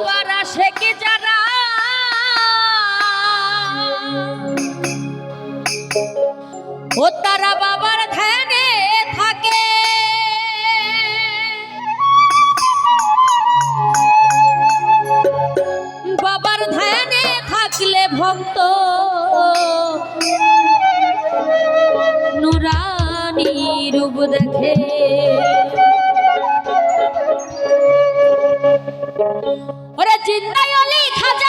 বাবার আশেক যারা। ও তারা বাবার ধ্যানে থাকে। বাবার ধ্যানে থাকলে ভক্ত নুরানি রূপ দেখে। ওরে জিন্দাই অলি খাজা